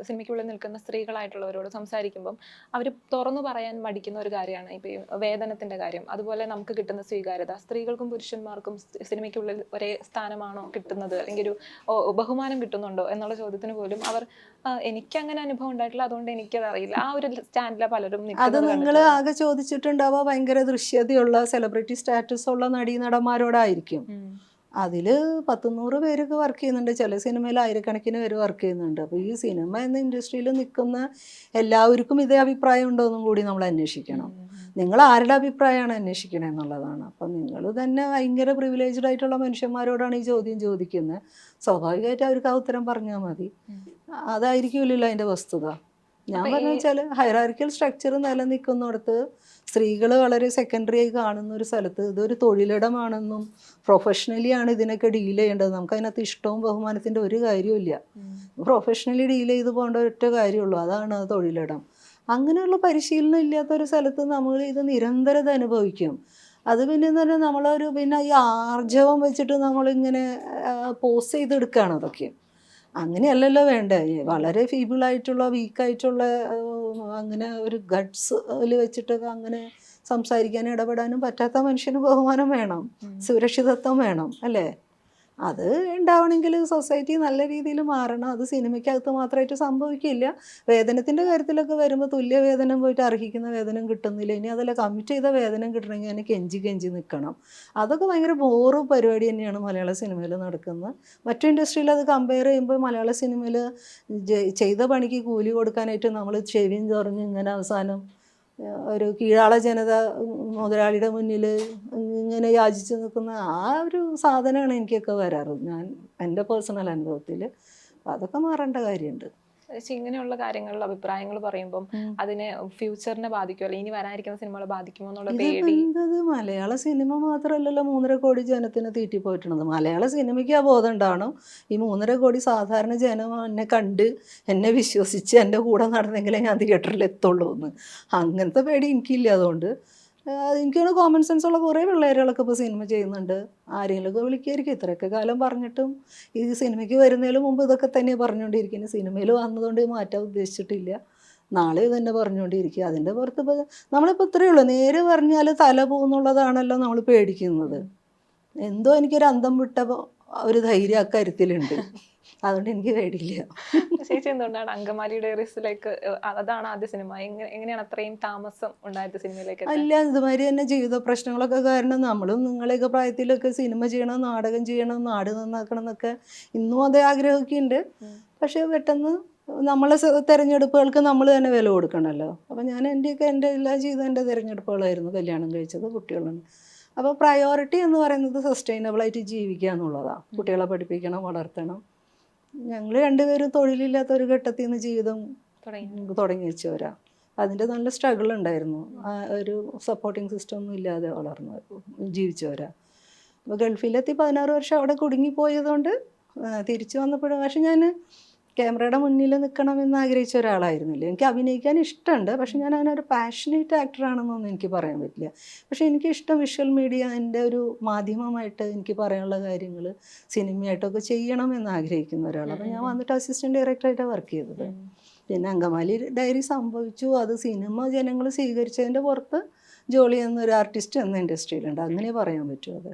സിനിമയ്ക്കുള്ളിൽ നിൽക്കുന്ന സ്ത്രീകളായിട്ടുള്ളവരോട് സംസാരിക്കുമ്പം അവർ തുറന്നു പറയാൻ മടിക്കുന്ന ഒരു കാര്യമാണ്. ഇപ്പം ഈ വേതനത്തിന്റെ കാര്യം. അതുപോലെ നമുക്ക് കിട്ടുന്ന സ്വീകാര്യത. സ്ത്രീകൾക്കും പുരുഷന്മാർക്കും സിനിമയ്ക്കുള്ളിൽ ഒരേ സ്ഥാനമാണോ കിട്ടുന്നത്? അല്ലെങ്കിൽ ഒരു ബഹുമാനം കിട്ടുന്നുണ്ടോ എന്നുള്ള ചോദ്യത്തിന് പോലും അവർ "ആ, എനിക്ക് അങ്ങനെ അനുഭവം ഉണ്ടായിട്ടില്ല. അതുകൊണ്ട് എനിക്കത് അറിയില്ല ആ ഒരു സ്റ്റാൻഡിലാണ് പലരും അത് നിങ്ങൾ ആകെ ചോദിച്ചിട്ടുണ്ടാവുക ഭയങ്കര ദൃശ്യതയുള്ള സെലിബ്രിറ്റി സ്റ്റാറ്റസ് ഉള്ള നടീനടന്മാരോടായിരിക്കും. ഉം. അതിൽ പത്തുനൂറ് പേരൊക്കെ വർക്ക് ചെയ്യുന്നുണ്ട്. ചില സിനിമയിൽ ആയിരക്കണക്കിന് പേര് വർക്ക് ചെയ്യുന്നുണ്ട്. അപ്പോൾ ഈ സിനിമ എന്ന ഇൻഡസ്ട്രിയിൽ നിൽക്കുന്ന എല്ലാവർക്കും ഇതേ അഭിപ്രായം ഉണ്ടോ എന്നും കൂടി നമ്മൾ അന്വേഷിക്കണം. നിങ്ങൾ ആരുടെ അഭിപ്രായമാണ് അന്വേഷിക്കണേ എന്നുള്ളതാണ്. അപ്പം നിങ്ങൾ തന്നെ ഭയങ്കര പ്രിവിലേജ്ഡ് ആയിട്ടുള്ള മനുഷ്യന്മാരോടാണ് ഈ ചോദ്യം ചോദിക്കുന്നത് സ്വാഭാവികമായിട്ട് അവർക്ക് ആ ഉത്തരം പറഞ്ഞാൽ മതി. അതായിരിക്കുമല്ലോ അതിന്റെ വസ്തുത. ഞാൻ പറഞ്ഞ വെച്ചാൽ ഹൈറാർക്കിയൽ സ്ട്രക്ചർ നിലനിൽക്കുന്നിടത്ത് സ്ത്രീകൾ വളരെ സെക്കൻഡറി ആയി കാണുന്ന ഒരു സ്ഥലത്ത് ഇതൊരു തൊഴിലിടമാണെന്നും പ്രൊഫഷണലി ആണ് ഇതിനൊക്കെ ഡീൽ ചെയ്യേണ്ടത്. നമുക്ക് അതിനകത്ത് ഇഷ്ടവും ബഹുമാനത്തിന്റെ ഒരു കാര്യമില്ല. പ്രൊഫഷണലി ഡീൽ ചെയ്ത് പോകേണ്ട ഒറ്റ കാര്യമുള്ളൂ. അതാണ് അത് തൊഴിലിടം. അങ്ങനെയുള്ള പരിശീലനം ഇല്ലാത്ത ഒരു സ്ഥലത്ത് നമ്മൾ ഇത് നിരന്തരത അനുഭവിക്കും. അത് പിന്നെ എന്ന് പറഞ്ഞാൽ നമ്മളൊരു പിന്നെ ഈ ആർജവം വെച്ചിട്ട് നമ്മളിങ്ങനെ പോസ് ചെയ്തെടുക്കുകയാണ് അതൊക്കെ. അങ്ങനെയല്ലല്ലോ വേണ്ടേ. വളരെ ഫീബിളായിട്ടുള്ള വീക്കായിട്ടുള്ള അങ്ങനെ ഒരു ഗഡ്സ് വെച്ചിട്ട് അങ്ങനെ സംസാരിക്കാനും ഇടപെടാനും പറ്റാത്ത മനുഷ്യന് ബഹുമാനം വേണം. സുരക്ഷിതത്വം വേണം അല്ലേ? അത് ഉണ്ടാവണമെങ്കിൽ സൊസൈറ്റി നല്ല രീതിയിൽ മാറണം. അത് സിനിമയ്ക്കകത്ത് മാത്രമായിട്ട് സംഭവിക്കില്ല. വേതനത്തിന്റെ കാര്യത്തിലൊക്കെ വരുമ്പോൾ തുല്യ വേതനം പോയിട്ട് അർഹിക്കുന്ന വേതനം കിട്ടുന്നില്ല. ഇനി അതല്ല കമ്മിറ്റ് ചെയ്ത വേതനം കിട്ടണമെങ്കിൽ അതിന് കെഞ്ചി കെഞ്ചി നിൽക്കണം. അതൊക്കെ ഭയങ്കര ബോറ് പരിപാടി തന്നെയാണ് മലയാള സിനിമയിൽ നടക്കുന്നത്. മറ്റു ഇൻഡസ്ട്രിയിൽ അത് കമ്പയർ ചെയ്യുമ്പോൾ മലയാള സിനിമയിൽ ചെയ്ത പണിക്ക് കൂലി കൊടുക്കാനായിട്ട് നമ്മൾ ചെവിയും ചൊറിഞ്ഞ് ഇങ്ങനെ അവസാനം ഒരു കീഴാള ജനത മുതലാളിയുടെ മുന്നിൽ ഇങ്ങനെ യാചിച്ച് നിൽക്കുന്ന ആ ഒരു സാധനമാണ് എനിക്കൊക്കെ വരാറ്. ഞാൻ എന്റെ പേഴ്സണൽ അനുഭവത്തിൽ അതൊക്കെ മാറേണ്ട കാര്യമുണ്ട്. ഇങ്ങനെയുള്ള കാര്യങ്ങളിൽ അഭിപ്രായങ്ങൾ പറയുമ്പം. അതിനെ ഫ്യൂച്ചറിനെ ബാധിക്കുമോ അല്ലെങ്കിൽ ഇനി വരാനിരിക്കുന്ന സിനിമകളെ ബാധിക്കുമോ എന്നുള്ള പേടി. മലയാള സിനിമ മാത്രമല്ലല്ലോ മൂന്നര കോടി ജനത്തിന് തീറ്റിപ്പോയിട്ടുള്ളത് മലയാള സിനിമയ്ക്ക് ആ ബോധം ഉണ്ടാവണം. ഈ മൂന്നര കോടി സാധാരണ ജനം എന്നെ കണ്ട് എന്നെ വിശ്വസിച്ച് എന്റെ കൂടെ നടന്നെങ്കിലേ ഞാൻ തിയേറ്ററിൽ എത്തുള്ളൂ എന്ന് അങ്ങനത്തെ പേടി എനിക്കില്ല. അതുകൊണ്ട് എനിക്കാണ് കോമൺ സെൻസ് ഉള്ള കുറേ പിള്ളേരുകളൊക്കെ ഇപ്പോൾ സിനിമ ചെയ്യുന്നുണ്ട്. ആരെങ്കിലുമൊക്കെ വിളിക്കുമായിരിക്കും ഇത്രയൊക്കെ കാലം പറഞ്ഞിട്ടും ഈ സിനിമയ്ക്ക് വരുന്നതിന് മുമ്പ് ഇതൊക്കെ തന്നെയാണ് പറഞ്ഞുകൊണ്ടിരിക്കുന്നത് സിനിമയിൽ വന്നതുകൊണ്ട് മാറ്റാൻ ഉദ്ദേശിച്ചിട്ടില്ല. നാളെ തന്നെ പറഞ്ഞുകൊണ്ടിരിക്കുക അതിന്റെ പുറത്ത് ഇപ്പോൾ നമ്മളിപ്പോൾ ഇത്രയേ ഉള്ളൂ. നേരെ പറഞ്ഞാൽ തല പോകുന്നുള്ളതാണല്ലോ നമ്മൾ പേടിക്കുന്നത്. എന്തോ എനിക്കൊരു അന്തം വിട്ട ഒരു ധൈര്യം അക്കാര്യത്തിലുണ്ട് അതുകൊണ്ട് എനിക്ക് പേടിയില്ല. ചേച്ചി എന്തുകൊണ്ടാണ് അങ്കമാലി ഡയറീസിലേക്ക് അതാണ് ആദ്യ സിനിമ? എങ്ങനെ എങ്ങനെയാണ് അത്രയും താമസം ഉണ്ടായത് സിനിമയിലേക്ക് അല്ല ഇതുമാതിരി തന്നെ ജീവിത പ്രശ്നങ്ങളൊക്കെ കാരണം നമ്മളും നിങ്ങളെയൊക്കെ പ്രായത്തിലൊക്കെ സിനിമ ചെയ്യണം നാടകം ചെയ്യണം നാട് നന്നാക്കണം എന്നൊക്കെ ഇന്നും അതേ ആഗ്രഹമൊക്കെ ഉണ്ട് പക്ഷെ പെട്ടെന്ന് നമ്മളെ തിരഞ്ഞെടുപ്പുകൾക്ക് നമ്മൾ തന്നെ വില കൊടുക്കണമല്ലോ. അപ്പം ഞാൻ എന്റെയൊക്കെ എന്റെ എല്ലാ ജീവിതം എന്റെ തിരഞ്ഞെടുപ്പുകളായിരുന്നു കല്യാണം കഴിച്ചത് കുട്ടികളുണ്ട് അപ്പോൾ പ്രയോറിറ്റി എന്ന് പറയുന്നത് സസ്റ്റൈനബിളായിട്ട് ജീവിക്കുക എന്നുള്ളതാണ് കുട്ടികളെ പഠിപ്പിക്കണം വളർത്തണം. ഞങ്ങൾ രണ്ടുപേരും തൊഴിലില്ലാത്ത ഒരു ഘട്ടത്തിൽ നിന്ന് ജീവിതം തുടങ്ങി വെച്ചവരാ. അതിന്റെ നല്ല സ്ട്രഗിൾ ഉണ്ടായിരുന്നു. ആ ഒരു സപ്പോർട്ടിങ് സിസ്റ്റം ഒന്നും ഇല്ലാതെ വളർന്നു ജീവിച്ചവരാ. അപ്പോൾ ഗൾഫിലെത്തി പതിനാറ് വർഷം അവിടെ കുടുങ്ങിപ്പോയതുകൊണ്ട് തിരിച്ചു വന്നപ്പോഴും പക്ഷെ ഞാൻ ക്യാമറയുടെ മുന്നിൽ നിൽക്കണമെന്ന് ആഗ്രഹിച്ച ഒരാളായിരുന്നില്ല. എനിക്ക് അഭിനയിക്കാൻ ഇഷ്ടമുണ്ട്. പക്ഷെ ഞാൻ അങ്ങനെ ഒരു പാഷനേറ്റ് ആക്ടറാണെന്നൊന്നും എനിക്ക് പറയാൻ പറ്റില്ല. പക്ഷെ എനിക്ക് ഇഷ്ടം വിഷ്വൽ മീഡിയ എന്റെ ഒരു മാധ്യമമായിട്ട് എനിക്ക് പറയാനുള്ള കാര്യങ്ങൾ സിനിമയായിട്ടൊക്കെ ചെയ്യണമെന്ന് ആഗ്രഹിക്കുന്ന ഒരാൾ അപ്പോൾ ഞാൻ വന്നിട്ട് അസിസ്റ്റന്റ് ഡയറക്ടറായിട്ടാണ് വർക്ക് ചെയ്തത്. പിന്നെ അങ്കമാലി ഡയറി സംഭവിച്ചു. അത് സിനിമ ജനങ്ങൾ സ്വീകരിച്ചതിന്റെ പുറത്ത് ജോളി എന്നൊരു ആർട്ടിസ്റ്റ് എന്ന ഇൻഡസ്ട്രിയിലുണ്ട് അങ്ങനെ പറയാൻ പറ്റും അത്.